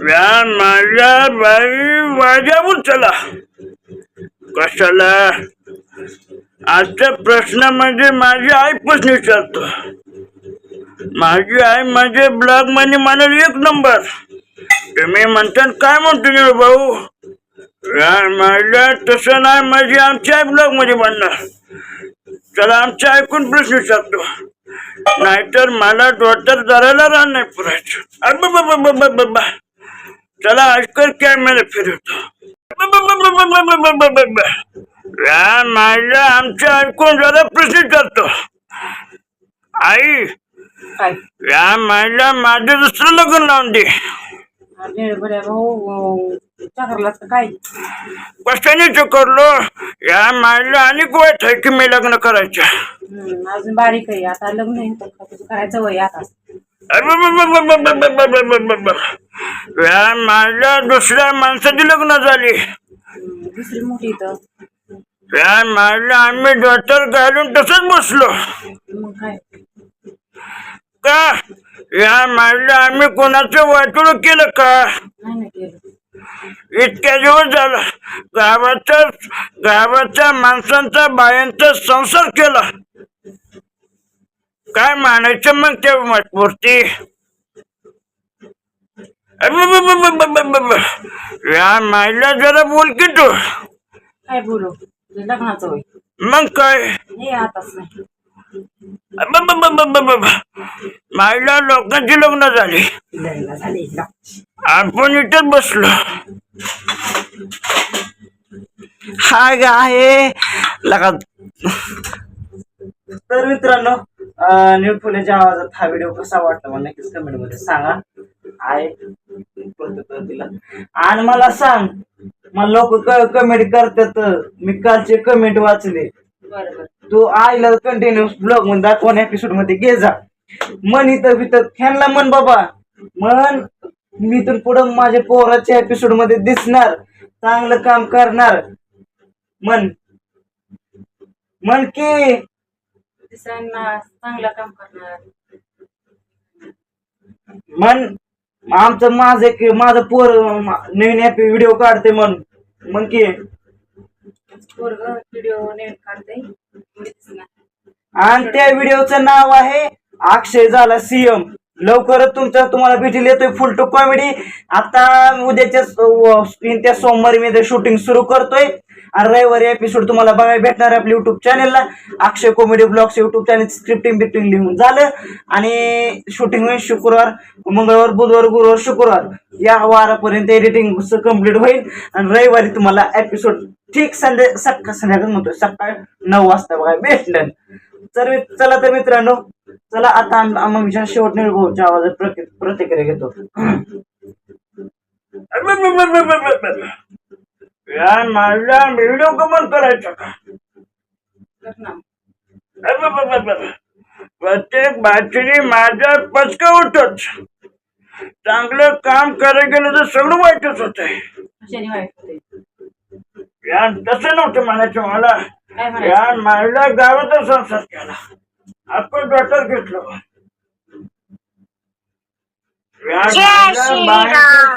व्यान माझ्या बाई वाजावून चला. कशाला? आजचा प्रश्न म्हणजे माझी आई प्रश्न विचारतो. माझी आई म्हणजे ब्लॉगमध्ये म्हणाल एक नंबर तुम्ही म्हणता काय म्हणतो मी भाऊ? माझ्या तसं नाही माझी आमच्या ब्लॉगमध्ये म्हणणार. चला आमच्या ऐकून प्रश्न विचारतो? नाहीतर मला डोक्यात धरायला राहणार नाही पुरायचं अरे बाबा बाबा. चला आजकाल कॅमेरा फिरवतो. या माझ्या आमच्या ऐकून जरा प्रश्न विचारतो आई या माझ्या माझं दुसरं लग्न लावून दे बऱ्या भाऊ चकरलाच का काय कशाने करलो या माझ्या अनेक वाईट आहे की मी लग्न करायचं. हम्म, अजून बारीक आहे. आता लग्न आहे तर तुझं करायचं वय आता? या माझ्या दुसऱ्या माणसाची लग्न झाली. हम्म, दुसरी मोठी तर या माझ्या आम्ही डॉक्टर घालून तसंच बसलो. मग काय? का? या माझ्या आम्ही कोणाचं वाटोळ केलं का? इतक्या दिवस झाला गावाचा गावाच्या माणसांचा बायांचा संसार केला. काय मानायचं मग त्या मूर्ती या मायला जरा बोल की तू. काय बोलू? लग्नाचं मग काय? आताच नाही. मायला लोकांची लग्न झाली. लग्न झाले आपण इथेच बसलो. हाय ग आहे लगा तर मित्रांनो अं, न्यू फुलेच्या आवाजात हा व्हिडिओ कसा वाटला मला नक्कीच कमेंटमध्ये सांगा. आहे तिला. आणि मला सांग मला लोक कमेंट करतात. मी कालचे कमेंट वाचले. तू आईला कंटिन्युअस ब्लॉगमध्ये दाखवून एपिसोडमध्ये घे जा. मन इथं इथं ह्यांना मन बाबा. मन मी तर पुढं माझ्या पोराच्या एपिसोडमध्ये दिसणार चांगलं काम करणार. मन. मन की? चांगलं काम करणार. मन आमचं माझं एक माझं पोर नवीन ॲपी व्हिडिओ काढते मन. मन की? पोरग व्हिडिओ नवीन काढते. आणि त्या व्हिडिओचं नाव आहे अक्षय झाला सीएम लवकरच तुमच्या तुम्हाला भेटील येतोय फुल टू कॉमेडी आता उद्याच्या त्या सोमवारी मी शूटिंग सुरू करतोय. आणि रविवारी एपिसोड तुम्हाला बघायला भेटणार आहे आपल्या युट्यूब चॅनलला Akshay comedy blogs YouTube channel scripting बिप्टिंग लिहून झालं. आणि शूटिंग होईल शुक्रवार मंगळवार बुधवार गुरुवार शुक्रवार. या वारापर्यंत एडिटिंग कंप्लीट होईल. आणि रविवारी तुम्हाला एपिसोड ठीक संध्या सकाळ संध्याकाळ म्हणतोय. सकाळ नऊ वाजता बघा भेटलं तर मी- चला तर मित्रांनो चला आता आम- आम्ही विचार शेवट भाऊच्या आवाजात प्रति- प्रतिक्रिया घेतो. या माझा व्हिडिओ कमन करायचा का? प्रत्येक बातरी माझा पचका होतोच चांगलं काम करायला गेलं तर सगळं वाईटच होत आहे तसं नव्हतं म्हणायचं मला. या माझ्या गावाचा संसार केला. आपण डॉक्टर घेतलं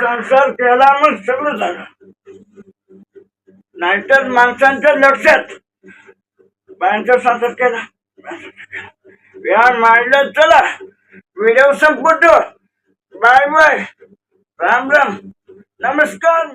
संसार केला मग सगळं झालं. नाहीतर माणसांच्या लक्षात बायांचा सादर केला. व्यायाम मांडलं चला. व्हिडिओ संपतो बाय बाय. राम राम. नमस्कार.